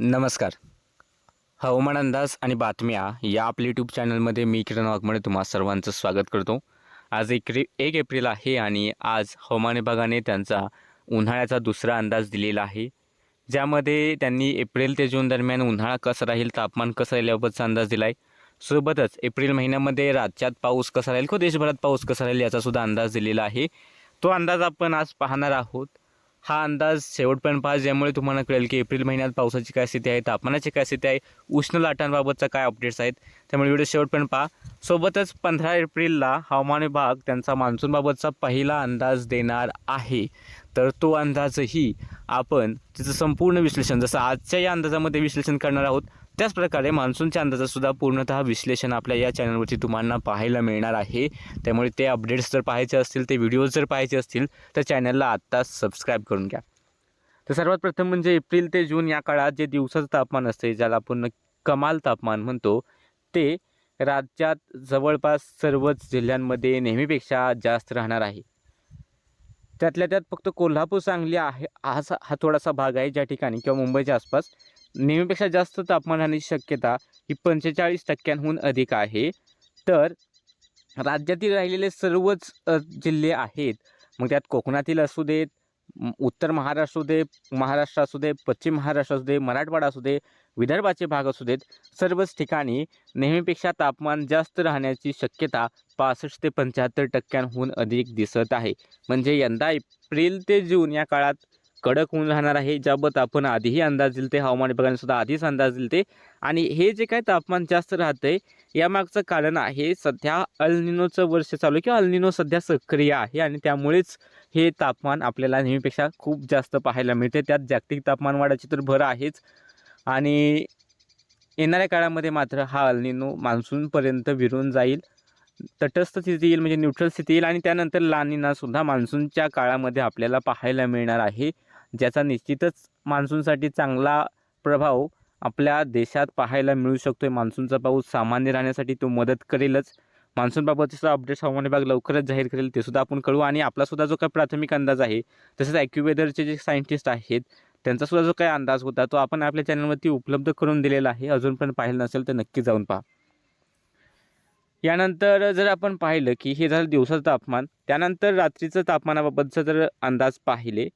नमस्कार. हवामान अंदाज आणि बातम्या या आपल्या यूट्यूब चॅनलमध्ये मी किरण वाघमळे तुम्हा सर्वांचं स्वागत करतो. आज एक एक एप्रिल आहे आणि आज हवामान विभागाने त्यांचा उन्हाळ्याचा दुसरा अंदाज दिलेला आहे. ज्यामध्ये त्यांनी एप्रिल ते जून दरम्यान उन्हाळा कसा राहील तापमान कसं राहील याबाबतचा अंदाज दिला आहे सोबतच एप्रिल महिन्यामध्ये राज्यात पाऊस कसा राहील किंवा देशभरात पाऊस कसा राहील याचासुद्धा अंदाज दिलेला आहे. तो अंदाज आपण आज पाहणार आहोत. हा अंदाज शेवटपर्यंत पाहा ज्यामुळे तुम्हाला कळेल की एप्रिल महिन्यात पावसाची काय स्थिती आहे तापमानाची काय स्थिती आहे उष्ण लाटांबाबतचा काय अपडेट्स आहेत त्यामुळे व्हिडिओ शेवटपर्यंत पहा. सोबतच पंधरा एप्रिलला हवामान विभाग त्यांचा मान्सूनबाबतचा पहिला अंदाज देणार आहे. तर तो अंदाजही आपण त्याचं संपूर्ण विश्लेषण जसं आजच्या या अंदाजामध्ये विश्लेषण करणार आहोत त्याचप्रकारे मान्सूनच्या अंदाजासुद्धा पूर्णतः विश्लेषण आपल्या या चॅनलवरती तुम्हाला पाहायला मिळणार आहे. त्यामुळे ते अपडेट्स जर पाहायचे असतील ते व्हिडिओज जर पाहायचे असतील तर चॅनलला आत्ताच सबस्क्राईब करून घ्या. तर सर्वात प्रथम म्हणजे एप्रिल ते जून या काळात जे दिवसाचं तापमान असते ज्याला आपण कमाल तापमान म्हणतो ते राज्यात जवळपास सर्वच जिल्ह्यांमध्ये नेहमीपेक्षा जास्त राहणार आहे. त्यातल्या त्यात फक्त कोल्हापूर सांगली आहे हा हा थोडासा भाग आहे ज्या ठिकाणी किंवा मुंबईच्या आसपास नेहमीपेक्षा जास्त तापमान राहण्याची शक्यता ही पंचेचाळीस टक्क्यांहून अधिक आहे. तर राज्यातील राहिलेले सर्वच जिल्हे आहेत. मग त्यात कोकणातील असू देत उत्तर महाराष्ट्र असू दे महाराष्ट्र असू दे पश्चिम महाराष्ट्र असू दे मराठवाडा असू दे विदर्भाचे भाग असू देत सर्वच ठिकाणी नेहमीपेक्षा तापमान जास्त राहण्याची शक्यता पासष्ट ते पंच्याहत्तर टक्क्यांहून अधिक दिसत आहे. म्हणजे यंदा एप्रिल ते जून या काळात कडक होऊन राहणार आहे ज्याबत आपण आधीही अंदाज दिले ते हवामान विभागाने सुद्धा आधीच अंदाज दिले ते आणि हे जे काय तापमान जास्त राहतंय यामागचं कारण आहे सध्या अल्निनोचं वर्ष चालू आहे किंवा अल्निनो सध्या सक्रिय आहे. आणि त्यामुळेच हे तापमान आपल्याला नेहमीपेक्षा खूप जास्त पाहायला मिळते त्यात जागतिक तापमान वाढाची तर भर आहेच. आणि येणाऱ्या काळामध्ये मात्र हा अल्निनो मान्सूनपर्यंत विरून जाईल. तटस्थ स्थिती येईल म्हणजे न्यूट्रल स्थिती येईल. आणि त्यानंतर लानिनासुद्धा मान्सूनच्या काळामध्ये आपल्याला पाहायला मिळणार आहे. ज्याचा निश्चितच मान्सूनसाठी चांगला प्रभाव आपल्या देशात पाहायला मिळू शकतो आहे मान्सूनचा पाऊस सामान्य राहण्यासाठी तो मदत करेलच. मान्सूनबाबतचा अपडेट हवामान विभाग लवकरच जाहीर करेल ते सुद्धा आपण कळू आणि आपलासुद्धा जो काही प्राथमिक अंदाज आहे तसेच ॲक्युवेदरचे जे सायंटिस्ट आहेत त्यांचासुद्धा जो काही अंदाज होता तो आपण आपल्या चॅनलवरती उपलब्ध करून दिलेला आहे. अजून पण पाहिलं नसेल तर नक्की जाऊन पहा. यानंतर जर आपण पाहिलं की हे झालं दिवसाचं तापमान त्यानंतर रात्रीचं तापमानाबाबतचं जर अंदाज पाहिले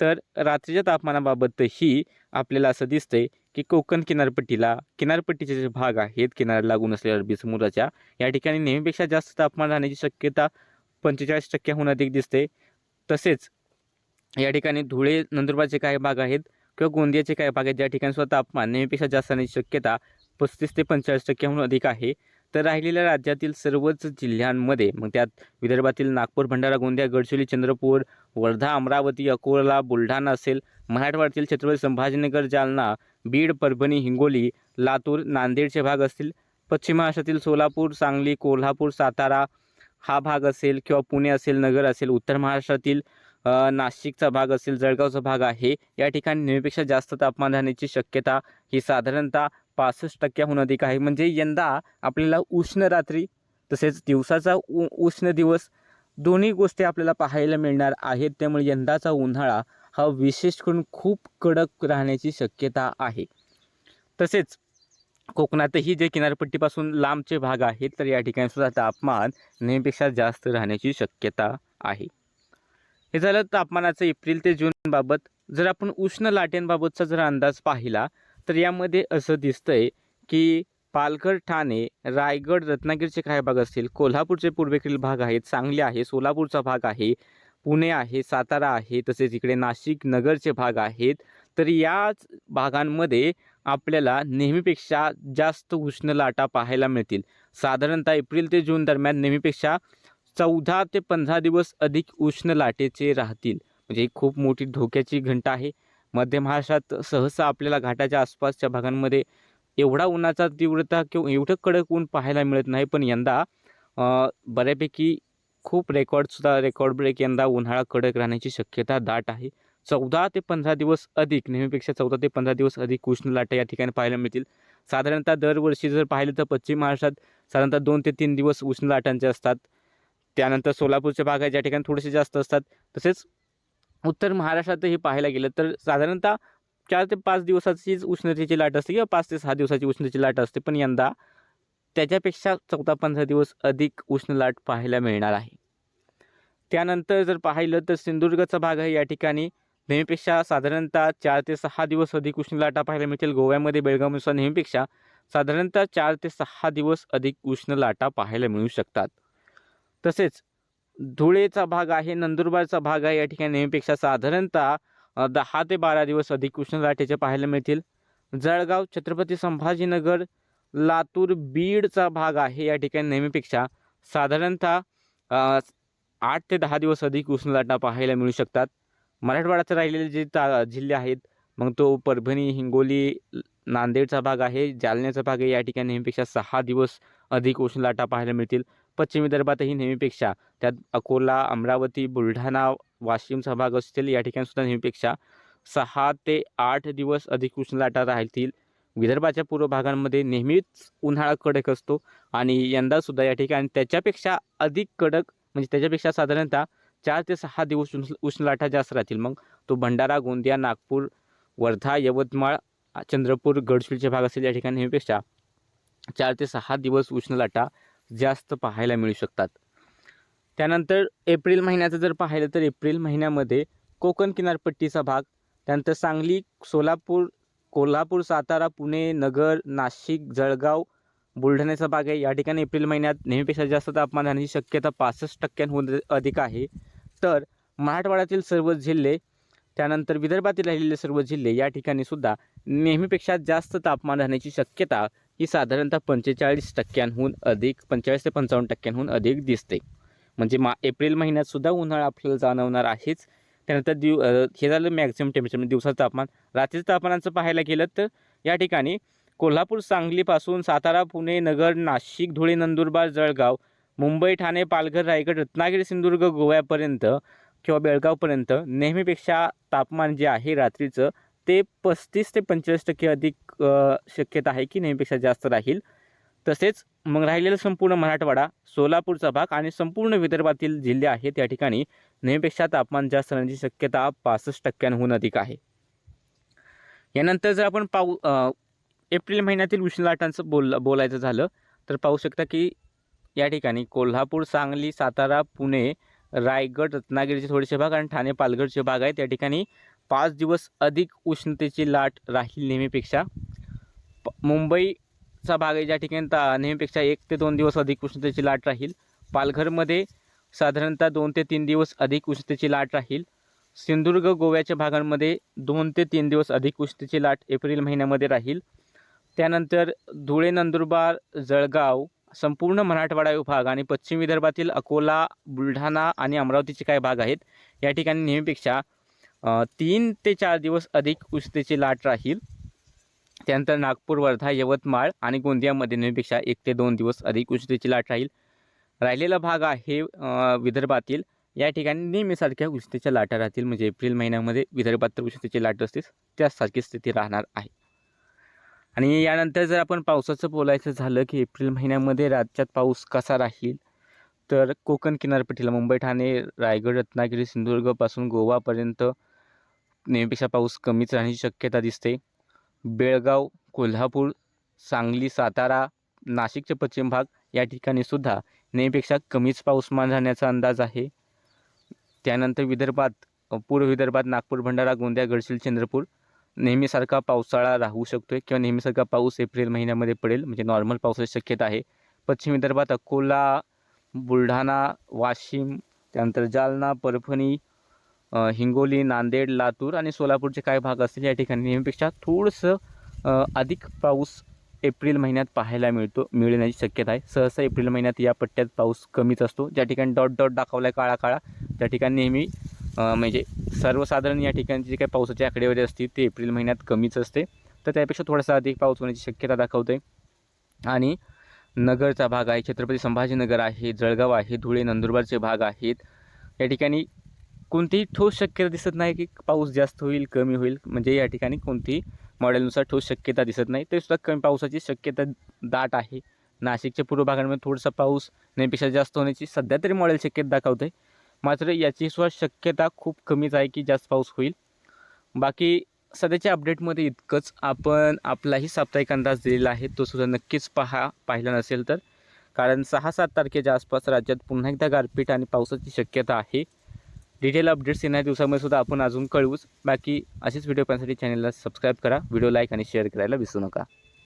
तर रात्रीच्या तापमानाबाबतही आपल्याला असं दिसतंय की कोकण किनारपट्टीला किनारपट्टीचे जे भाग आहेत किनाऱ्याला लागून असलेल्या अरबी समुद्राच्या या ठिकाणी नेहमीपेक्षा जास्त तापमान राहण्याची शक्यता पंचेचाळीस टक्क्याहून अधिक दिसते. तसेच या ठिकाणी धुळे नंदुरबारचे काही भाग आहेत किंवा गोंदियाचे काही भाग आहेत ज्या ठिकाणी सुद्धा तापमान नेहमीपेक्षा जास्त राहण्याची शक्यता पस्तीस ते पंचेचाळीस टक्क्याहून अधिक आहे. तर राहिलेल्या राज्यातील सर्वच जिल्ह्यांमध्ये मग त्यात विदर्भातील नागपूर भंडारा गोंदिया गडचिरोली चंद्रपूर वर्धा अमरावती अकोला बुलढाणा असेल मराठवाड्यातील छत्रपती संभाजीनगर जालना बीड परभणी हिंगोली लातूर नांदेडचे भाग असतील पश्चिम महाराष्ट्रातील सोलापूर सांगली कोल्हापूर सातारा हा भाग असेल किंवा पुणे असेल नगर असेल उत्तर महाराष्ट्रातील नाशिकचा भाग असेल जळगावचा भाग आहे. या ठिकाणी नेहमीपेक्षा जास्त तापमान राहण्याची शक्यता ही साधारणतः पासष्ट टक्क्याहून अधिक आहे. म्हणजे यंदा आपल्याला उष्ण रात्री तसेच दिवसाचा उ उष्ण दिवस दोन्ही गोष्टी आपल्याला पाहायला मिळणार आहेत. त्यामुळे यंदाचा उन्हाळा हा विशेष करून खूप कडक राहण्याची शक्यता आहे. तसेच कोकणातही जे किनारपट्टीपासून लांबचे भाग आहेत तर या ठिकाणी सुद्धा तापमान नेहमीपेक्षा जास्त राहण्याची शक्यता आहे. हे झालं तापमानाचं एप्रिल ते जूनबाबत जर आपण उष्ण लाटेंबाबतचा जर अंदाज पाहिला तर यामध्ये असं दिसतंय की पालघर ठाणे रायगड रत्नागिरीचे काही भाग असतील कोल्हापूरचे पूर्वेकडील भाग आहेत सांगली आहे सोलापूरचा भाग आहे पुणे आहे सातारा आहे तसेच इकडे नाशिक नगरचे भाग आहेत तर याच भागांमध्ये आपल्याला नेहमीपेक्षा जास्त उष्ण लाटा पाहायला मिळतील. साधारणतः एप्रिल ते जून दरम्यान नेहमीपेक्षा चौदा ते पंधरा दिवस अधिक उष्ण लाटेचे राहतील. म्हणजे ही खूप मोठी धोक्याची घंटा आहे. मध्य महाराष्ट्रात सहसा आपल्याला घाटाच्या आसपासच्या भागांमध्ये एवढा उन्हाचा तीव्रता किंवा एवढं कडक ऊन पाहायला मिळत नाही. पण यंदा बऱ्यापैकी खूप रेकॉर्डसुद्धा रेकॉर्ड ब्रेक यंदा उन्हाळा कडक राहण्याची शक्यता दाट आहे. चौदा ते पंधरा दिवस अधिक नेहमीपेक्षा चौदा ते पंधरा दिवस अधिक उष्ण लाटा या ठिकाणी पाहायला मिळतील. साधारणतः दरवर्षी जर पाहिलं तर पश्चिम महाराष्ट्रात साधारणतः दोन ते तीन दिवस उष्ण लाटांचे असतात. त्यानंतर सोलापूरचे भाग आहे ज्या ठिकाणी थोडेसे जास्त असतात तसेच उत्तर महाराष्ट्रातही पाहायला गेलं तर साधारणतः चार ते पाच दिवसाचीच उष्णतेची लाट असते किंवा पाच ते सहा दिवसाची उष्णतेची लाट असते पण यंदा त्याच्यापेक्षा चौदा पंधरा दिवस अधिक उष्ण लाट पाहायला मिळणार आहे. त्यानंतर जर पाहिलं तर सिंधुदुर्गचा भाग आहे या ठिकाणी. नेहमीपेक्षा साधारणतः चार ते सहा दिवस अधिक उष्ण लाटा पाहायला मिळतील. गोव्यामध्ये बेळगावनुसार नेहमीपेक्षा साधारणतः चार ते सहा दिवस अधिक उष्ण लाटा पाहायला मिळू शकतात. तसेच धुळेचा भाग आहे नंदुरबारचा भाग आहे. या ठिकाणी नेहमीपेक्षा साधारणतः दहा ते बारा दिवस अधिक उष्ण लाटेचे पाहायला मिळतील. जळगाव छत्रपती संभाजीनगर लातूर बीडचा भाग आहे. या ठिकाणी नेहमीपेक्षा साधारणतः आठ ते दहा दिवस अधिक उष्ण लाटा पाहायला मिळू शकतात. मराठवाड्यात राहिलेले जे ता जिल्हे आहेत मग तो परभणी हिंगोली नांदेडचा भाग आहे. जालन्याचा भाग आहे. या ठिकाणी नेहमीपेक्षा सहा दिवस अधिक उष्ण लाटा पाहायला मिळतील. पश्चिम विदर्भातही नेहमीपेक्षा त्यात अकोला अमरावती बुलढाणा वाशिमचा भाग असतील. या ठिकाणी सुद्धा नेहमीपेक्षा सहा ते आठ दिवस अधिक उष्णलाटा राहतील. विदर्भाच्या पूर्व भागांमध्ये नेहमीच उन्हाळा कडक असतो आणि यंदासुद्धा या ठिकाणी त्याच्यापेक्षा अधिक कडक म्हणजे त्याच्यापेक्षा साधारणतः चार ते सहा दिवस उष्ण उष्णलाटा जास्त राहतील. मग तो भंडारा गोंदिया नागपूर वर्धा यवतमाळ चंद्रपूर गडचिरोलीचे भाग असेल या ठिकाणी नेहमीपेक्षा चार ते सहा दिवस उष्ण लाटा जास्त पाहायला मिळू शकतात. त्यानंतर एप्रिल महिन्याचं जर पाहिलं तर एप्रिल महिन्यामध्ये कोकण किनारपट्टीचा भाग त्यानंतर सांगली सोलापूर कोल्हापूर सातारा पुणे नगर नाशिक जळगाव बुलढाण्याचा भाग आहे. या ठिकाणी एप्रिल महिन्यात नेहमीपेक्षा जास्त तापमान राहण्याची शक्यता पासष्ट टक्क्यांहून अधिक आहे. तर मराठवाड्यातील सर्व जिल्हे त्यानंतर विदर्भातील राहिलेले सर्व जिल्हे या ठिकाणी सुद्धा नेहमीपेक्षा जास्त तापमान राहण्याची शक्यता ही साधारणतः पंचेचाळीस टक्क्यांहून अधिक पंचेचाळीस ते पंचावन्न टक्क्यांहून अधिक दिसते. म्हणजे मा एप्रिल महिन्यातसुद्धा उन्हाळा आपल्याला जाणवणार आहेच. त्यानंतर दिव हे झालं मॅक्झिमम टेम्परेचर म्हणजे दिवसाचं तापमान. रात्रीचं तापमानाचं पाहायला गेलं तर या ठिकाणी कोल्हापूर सांगलीपासून सातारा पुणे नगर नाशिक धुळे नंदुरबार जळगाव मुंबई ठाणे पालघर रायगड रत्नागिरी सिंधुदुर्ग गोव्यापर्यंत किंवा बेळगावपर्यंत नेहमीपेक्षा तापमान जे आहे रात्रीचं ते पस्तीस ते पंचेचाळीस टक्के अधिक शक्यता आहे की नेहमीपेक्षा जास्त राहील. तसेच मग राहिलेलं संपूर्ण मराठवाडा सोलापूरचा भाग आणि संपूर्ण विदर्भातील जिल्हे आहेत या ठिकाणी नेहमीपेक्षा तापमान जास्त राहण्याची शक्यता पासष्ट टक्क्यांहून अधिक आहे. यानंतर जर आपण पाऊ एप्रिल महिन्यातील उष्ण लाटांचं बोल बोलायचं झालं तर पाहू शकता की या ठिकाणी कोल्हापूर सांगली सातारा पुणे रायगड रत्नागिरीचे थोडेसे भाग आणि ठाणे पालघरचे भाग आहेत. त्या ठिकाणी पाच दिवस अधिक उष्णतेची लाट राहील नेहमीपेक्षा. प- मुंबईचा भाग आहे ज्या ठिकाणी ता नेहमीपेक्षा एक ते दोन दिवस अधिक उष्णतेची लाट राहील. पालघरमध्ये साधारणतः दोन ते तीन दिवस अधिक उष्णतेची लाट राहील. सिंधुदुर्ग गोव्याच्या भागांमध्ये दोन ते तीन दिवस अधिक उष्णतेची लाट एप्रिल महिन्यामध्ये राहील. त्यानंतर धुळे नंदुरबार जळगाव संपूर्ण मराठवाडा विभाग आणि पश्चिम विदर्भातील अकोला बुलढाणा आणि अमरावतीचे काही भाग आहेत. या ठिकाणी नेहमीपेक्षा तीन ते चार दिवस अधिक उष्णतेची लाट राहील. त्यानंतर नागपूर वर्धा यवतमाळ आणि गोंदियामध्ये नेहमीपेक्षा एक ते दोन दिवस अधिक उष्णतेची लाट राहील. राहिलेला भाग आहे विदर्भातील. या ठिकाणी नेहमीसारख्या उष्णतेच्या लाटा राहतील. म्हणजे एप्रिल महिन्यामध्ये विदर्भात तर उष्णतेची लाट असते त्यासारखी स्थिती राहणार आहे. आणि यानंतर जर आपण पावसाचं बोलायचं झालं की एप्रिल महिन्यामध्ये राज्यात पाऊस कसा राहील? तर कोकण किनारपट्टीला मुंबई ठाणे रायगड रत्नागिरी सिंधुदुर्गपासून गोवापर्यंत नेहमीपेक्षा पाऊस कमीच राहण्याची शक्यता दिसते. बेळगाव कोल्हापूर सांगली सातारा नाशिकचे पश्चिम भाग या ठिकाणी सुद्धा नेहमीपेक्षा कमीच पाऊसमान राहण्याचा अंदाज आहे. त्यानंतर विदर्भात पूर्व विदर्भात नागपूर भंडारा गोंदिया गडचिरोली चंद्रपूर नेहमीसारखा पावसाळा राहू शकतो आहे किंवा नेहमीसारखा पाऊस एप्रिल महिन्यामध्ये पडेल म्हणजे नॉर्मल पावसाची शक्यता आहे. पश्चिम विदर्भात अकोला बुलढाणा वाशिम त्यानंतर जालना परभणी हिंगोली नांदेड लातूर आणि सोलापूरचे काही भाग असतील या ठिकाणी नेहमीपेक्षा थोडंसं अधिक पाऊस एप्रिल महिन्यात पाहायला मिळतो मिळण्याची शक्यता आहे. सहसा एप्रिल महिन्यात या पट्ट्यात पाऊस कमीच असतो. ज्या ठिकाणी डॉट डॉट दाखवला आहे काळा काळा त्या ठिकाणी नेहमी म्हणजे सर्वसाधारण या ठिकाणी जे काही पावसाचे आकडेवारी असते ते एप्रिल महिन्यात कमीच असते. तर त्यापेक्षा थोडासा अधिक पाऊस होण्याची शक्यता दाखवते आणि नगरचा भाग आहे छत्रपती संभाजीनगर आहे जळगाव आहे धुळे नंदुरबारचे भाग आहेत. या ठिकाणी कोणतीही ठोस शक्यता दिसत नाही की पाऊस जास्त होईल कमी होईल. म्हणजे या ठिकाणी कोणतीही मॉडेलनुसार ठोस शक्यता दिसत नाही. तरीसुद्धा कमी पावसाची शक्यता दाट आहे. नाशिकच्या पूर्व भागांमध्ये थोडासा पाऊस नेहमीपेक्षा जास्त होण्याची सध्या तरी मॉडेल शक्यता दाखवते मात्र याची सुद्धा शक्यता खूप कमीच आहे की जास्त पाऊस होईल. बाकी सध्याच्या अपडेटमध्ये इतकंच. आपण आपलाही साप्ताहिक अंदाज दिलेला आहे. तो सुद्धा नक्कीच पहा. पाहिला नसेल तर. कारण सहा सात तारखेच्या आसपास राज्यात पुन्हा एकदा गारपीट आणि पावसाची शक्यता आहे. डिटेल अपडेट्स येणाऱ्या दिवसामध्ये सुद्धा आपण अजून कळवूच. बाकी असेच व्हिडिओ पाहण्यासाठी चॅनलला सबस्क्राईब करा. व्हिडिओ लाईक आणि शेअर करायला विसरू नका.